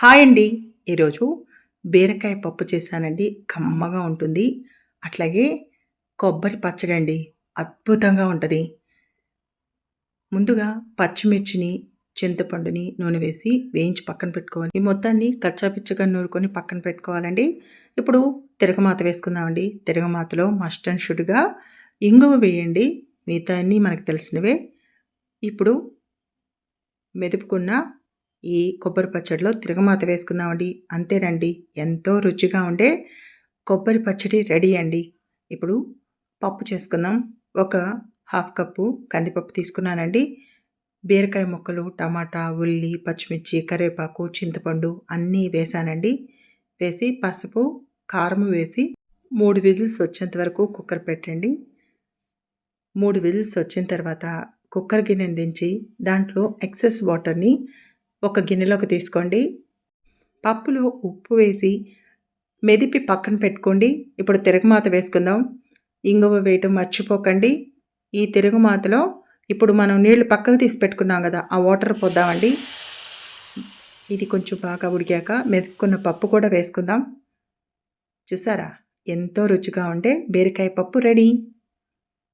Hi అండి. ఈరోజు బీరకాయ పప్పు చేశానండి. కమ్మగా ఉంటుంది. అట్లాగే కొబ్బరి పచ్చడి అండి. అద్భుతంగా ఉంటుంది. ముందుగా పచ్చిమిర్చిని చింతపండుని నూనె వేసి వేయించి పక్కన పెట్టుకోవాలి. ఈ మొత్తాన్ని కచ్చాపిచ్చగా నూరుకొని పక్కన పెట్టుకోవాలండి. ఇప్పుడు తిరగమాత వేసుకుందామండి. తిరగమాతలో మస్ట్ అండ్ షుడ్గా ఇంగువ వేయండి. మిగతా అన్నీ మనకు తెలిసినవే. ఇప్పుడు మెదుపుకున్న ఈ కొబ్బరి పచ్చడిలో తిరగమాత వేసుకుందామండి. అంతేనండి ఎంతో రుచిగా ఉండే కొబ్బరి పచ్చడి రెడీ అండి. ఇప్పుడు పప్పు చేసుకుందాం. ఒక హాఫ్ కప్పు కందిపప్పు తీసుకున్నానండి. బీరకాయ ముక్కలు టమాటా ఉల్లి పచ్చిమిర్చి కరివేపాకు చింతపండు అన్నీ వేసానండి. వేసి పసుపు కారం వేసి మూడు విజిల్స్ వచ్చేంత వరకు కుక్కర్ పెట్టండి. మూడు విజిల్స్ వచ్చిన తర్వాత కుక్కర్ గిన్నెని దించి దాంట్లో ఎక్సెస్ వాటర్ని ఒక గిన్నెలోకి తీసుకోండి. పప్పులో ఉప్పు వేసి మెదిపి పక్కన పెట్టుకోండి. ఇప్పుడు తిరగమాత వేసుకుందాం. ఇంగువ వేయటం మర్చిపోకండి. ఈ తిరుగుమాతలో ఇప్పుడు మనం నీళ్ళు పక్కకు తీసి పెట్టుకున్నాం కదా ఆ వాటర్ పోద్దామండి. ఇది కొంచెం బాగా ఉడికాక మెదుపుకున్న పప్పు కూడా వేసుకుందాం. చూసారా? ఎంతో రుచిగా ఉండే బీరకాయ పప్పు రెడీ.